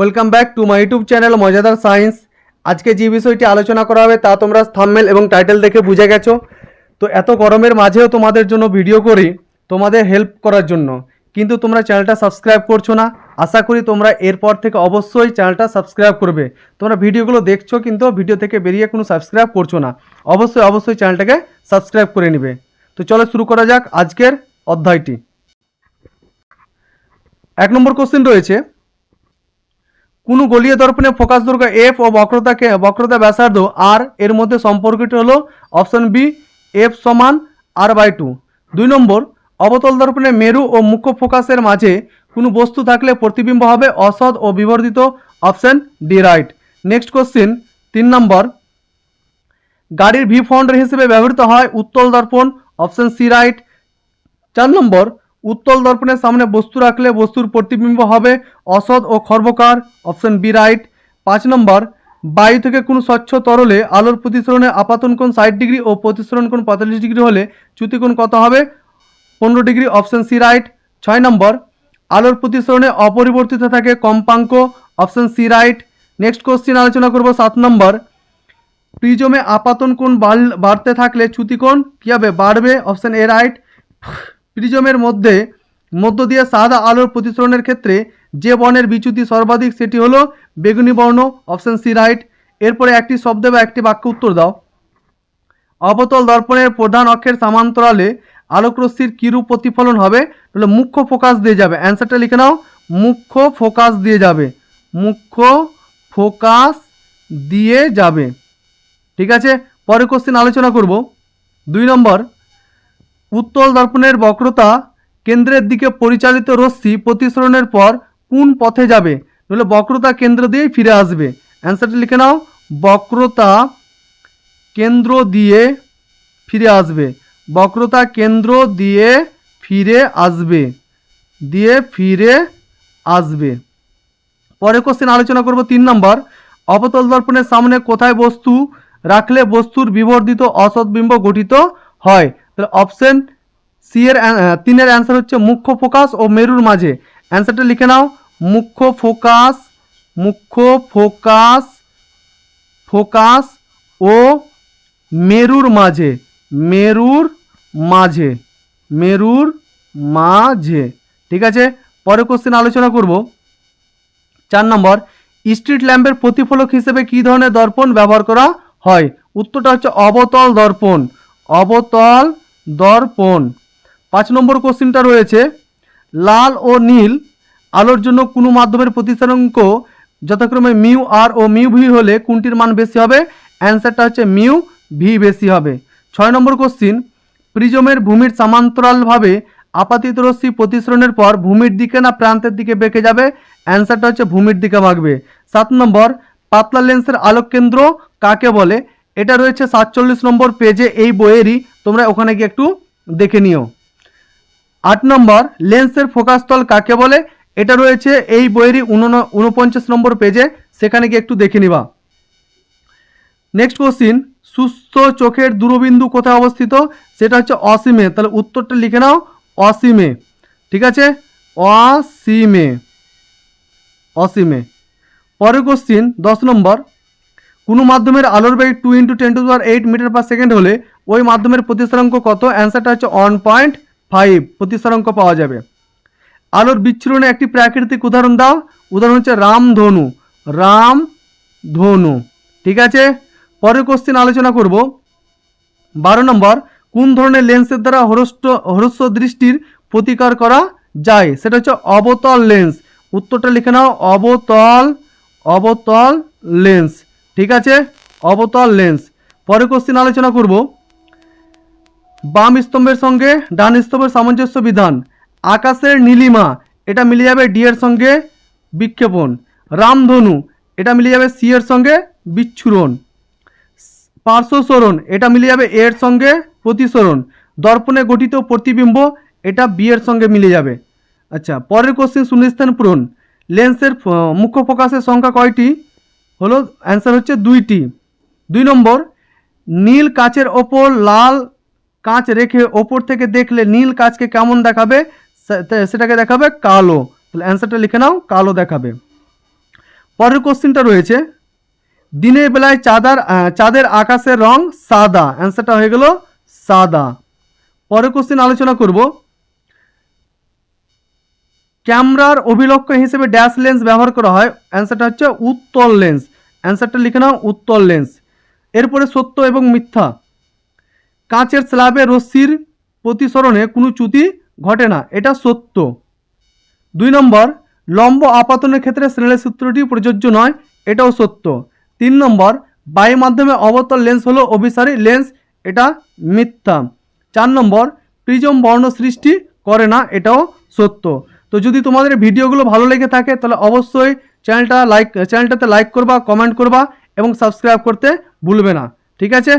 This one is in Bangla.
Welcome back to my YouTube channel মজাদার সায়েন্স। আজকে যে বিষয়টি আলোচনা করা হবে তা তোমরা থাম্বনেল এবং টাইটেল দেখে বুঝে গেছো। তো এত গরমের মাঝেও তোমাদের জন্য ভিডিও করি, তোমাদের হেল্প করার জন্য। কিন্তু তোমরা চ্যানেলটা সাবস্ক্রাইব করছ না, আশা করি তোমরা এরপর থেকে অবশ্যই চ্যানেলটা সাবস্ক্রাইব করবে। তোমরা ভিডিওগুলো দেখছ কিন্তু ভিডিও থেকে বেরিয়ে কোনো সাবস্ক্রাইব করছ না, অবশ্যই অবশ্যই চ্যানেলটাকে সাবস্ক্রাইব করে নেবে। তো চলো শুরু করা যাক আজকের অধ্যায়টি। এক নম্বর কোশ্চেন রয়েছে কোনো গলীয় দর্পণে ফোকাস দৈর্ঘ্য এফ ও বক্রতাকে, বক্রতা ব্যাসার্ধ আর এর মধ্যে সম্পর্কটি হলো অপশন বি, এফ সমান আর বাই টু। দুই নম্বর, অবতল দর্পণে মেরু ও মুখ্য ফোকাসের মাঝে কোনো বস্তু থাকলে প্রতিবিম্ব হবে অসৎ ও বিবর্ধিত option D right. Next question, তিন নম্বর, গাড়ির ভি ফন্ডার হিসেবে ব্যবহৃত হয় উত্তল দর্পণ, অপশন সি রাইট। চার নম্বর উত্তল দর্পণের সামনে বস্তু রাখলে বস্তুর প্রতিবিম্ব হবে। অসৎ ও খর্বকার অপশন বি রাইট পাঁচ নম্বর, বায়ু থেকে কোনো স্বচ্ছ তরলে আলোর প্রতিসরণে আপাতন কোণ ষাট ডিগ্রি ও প্রতিসরণ কোণ পঁয়তাল্লিশ ডিগ্রি হলে চ্যুতিকোণ কত হবে? পনেরো ডিগ্রি অপশন সি রাইট ছয় নম্বর, আলোর প্রতিসরণে অপরিবর্তিত থাকে কম্পাঙ্ক option C right next question আলোচনা করব সাত নম্বর। প্রিজমে আপাতন কোণ বাড়তে থাকলে চ্যুতিকোণ কী হবে বাড়বে? অপশন এ রাইট প্রিজমের মধ্যে মধ্য দিয়ে সাদা আলোর প্রতিসরণের ক্ষেত্রে যে বর্ণের বিচ্যুতি সর্বাধিক, সেটি হলো বেগুনি বর্ণ, অপশন সি রাইট। এরপরে একটি শব্দ বা একটি বাক্য উত্তর দাও। অবতল দর্পণের প্রধান অক্ষের সমান্তরালে আলোকরশ্মির কিরূপ প্রতিফলন হবে? তাহলে মুখ্য ফোকাস দিয়ে যাবে। অ্যান্সারটা লিখে নাও। মুখ্য ফোকাস দিয়ে যাবে। মুখ্য ফোকাস দিয়ে যাবে। ঠিক আছে? পরে কোশ্চেন আলোচনা করব। দুই নম্বর উত্তল দর্পণের বক্রতা কেন্দ্রের দিকে পরিচালিত রশ্মি প্রতিসরণের পর কোন পথে যাবে? তাহলে বক্রতা কেন্দ্র দিয়েই ফিরে আসবে। অ্যান্সারটা লিখে নাও। বক্রতা কেন্দ্র দিয়ে ফিরে আসবে। বক্রতা কেন্দ্র দিয়ে ফিরে আসবে। দিয়ে ফিরে আসবে। পরে কোশ্চেন আলোচনা করব তিন নম্বর। অবতল দর্পণের সামনে কোথায় বস্তু রাখলে বস্তুর বিবর্ধিত অসৎবিম্ব গঠিত হয়? তাহলে অপশন সি এর তিনের অ্যান্সার হচ্ছে মুখ্য ফোকাস ও মেরুর মাঝে। অ্যান্সারটা লিখে নাও। মুখ্য ফোকাস মুখ্য ফোকাস ফোকাস ও মেরুর মাঝে। মেরুর মাঝে। মেরুর মাঝে। ঠিক আছে? পরে কোশ্চেন আলোচনা করব। চার নম্বর স্ট্রিট ল্যাম্পের প্রতিফলক হিসেবে কী ধরনের দর্পণ ব্যবহার করা হয়? উত্তরটা হচ্ছে অবতল দর্পণ। অবতল দর্পণ। পাঁচ নম্বর কোশ্চেনটা রয়েছে, লাল ও নীল আলোর জন্য কোনো মাধ্যমের প্রতিসরাঙ্ক যথাক্রমে মিউ আর ও মিউ ভি হলে কোনটির মান বেশি হবে? অ্যান্সারটা হচ্ছে মিউ ভি বেশি হবে। ছয় নম্বর কোশ্চিন, প্রিজমের ভূমির সমান্তরালভাবে আপাতিত রশ্মি প্রতিসরণের পর ভূমির দিকে না প্রান্তের দিকে বেঁকে যাবে? অ্যান্সারটা হচ্ছে ভূমির দিকে ভাগবে। সাত নম্বর, পাতলা লেন্সের আলোক কেন্দ্র কাকে বলে? এটা রয়েছে সাতচল্লিশ নম্বর পেজে এই বইয়েরই তোমরা ওখানে গিয়ে একটু দেখে নিও। আট নম্বর, লেন্সের ফোকাসতল কাকে বলে? এটা রয়েছে এই বইয়েরই উনপঞ্চাশ নম্বর পেজে সেখানে গিয়ে একটু দেখে নিবা। নেক্সট কোশ্চিন সুস্থ চোখের দূরবিন্দু কোথায় অবস্থিত? সেটা হচ্ছে অসীমে। তাহলে উত্তরটা লিখে নাও, অসীমে। ঠিক আছে? অসীমে। অসীমে। পরের কোশ্চিন দশ নম্বর, কোনো মাধ্যমের আলোর বেগ two into ten to power eight metre per second হলে ওই মাধ্যমের প্রতিসরাঙ্ক কত? অ্যান্সারটা হচ্ছে ওয়ান পয়েন্ট ফাইভ প্রতিসরাঙ্ক পাওয়া যাবে। আলোর বিচ্ছুরণে একটি প্রাকৃতিক উদাহরণ দাও। উদাহরণ হচ্ছে রামধনু। রাম ধনু ঠিক আছে? পরের কোশ্চেন আলোচনা করব। বারো নম্বর, কোন ধরনের লেন্সের দ্বারা হরস্ট হরস্ব দৃষ্টির প্রতিকার করা যায়? সেটা হচ্ছে অবতল লেন্স উত্তরটা লিখে নাও, অবতল অবতল লেন্স ঠিক আছে? অবতল লেন্স পরের কোশ্চেন আলোচনা করব। বাম স্তম্ভের সঙ্গে ডান স্তম্ভের সামঞ্জস্য বিধান। আকাশের নীলিমা, এটা মিলে যাবে ডি এর সঙ্গে বিক্ষেপণ। রামধনু, এটা মিলে যাবে সি এর সঙ্গে বিচ্ছুরণ। পার্শ্বসরণ এটা মিলে যাবে এর সঙ্গে প্রতিসরণ দর্পণে গঠিত প্রতিবিম্ব, এটা বি এর সঙ্গে মিলে যাবে। আচ্ছা পরের কোশ্চেন শূন্যস্থান পূরণ। লেন্সের মুখ্য ফোকাসের সংখ্যা কয়টি? হলো অ্যান্সার হচ্ছে দুইটি। দুই নম্বর, নীল কাচের ওপর লাল কাঁচ রেখে ওপর থেকে দেখলে নীল কাচকে কেমন দেখাবে? সেটাকে দেখাবে কালো। তাহলে অ্যান্সারটা লিখে নাও, কালো দেখাবে। পরের কোশ্চেনটা রয়েছে, দিনের বেলায় চাঁদার চাঁদের আকাশের রং সাদা। অ্যান্সারটা হয়ে গেল সাদা। পরের কোশ্চেন আলোচনা করব। ক্যামেরার অভিলক্ষ হিসেবে ড্যাশ লেন্স ব্যবহার করা হয়। অ্যান্সারটা হচ্ছে উত্তল লেন্স অ্যান্সারটা লিখে নাও, উত্তল লেন্স এরপরে সত্য এবং মিথ্যা। কাঁচের স্ল্যাবে রশ্মির প্রতিসরণে কোনো চ্যুতি ঘটে না, এটা সত্য। দুই নম্বর, লম্ব আপাতনের ক্ষেত্রে স্নেলের সূত্রটি প্রযোজ্য নয়, এটাও সত্য। তিন নম্বর, বায়ু মাধ্যমে অবতল লেন্স হলো অভিসারী লেন্স, এটা মিথ্যা। চার নম্বর, প্রিজম বর্ণ সৃষ্টি করে না, এটাও সত্য। তো যদি তোমাদের ভিডিওগুলো ভালো লেগে থাকে, তাহলে অবশ্যই চ্যানেলটা লাইক, চ্যানেলটাতে লাইক করবা, কমেন্ট করবা এবং সাবস্ক্রাইব করতে ভুলবে না। ঠিক আছে?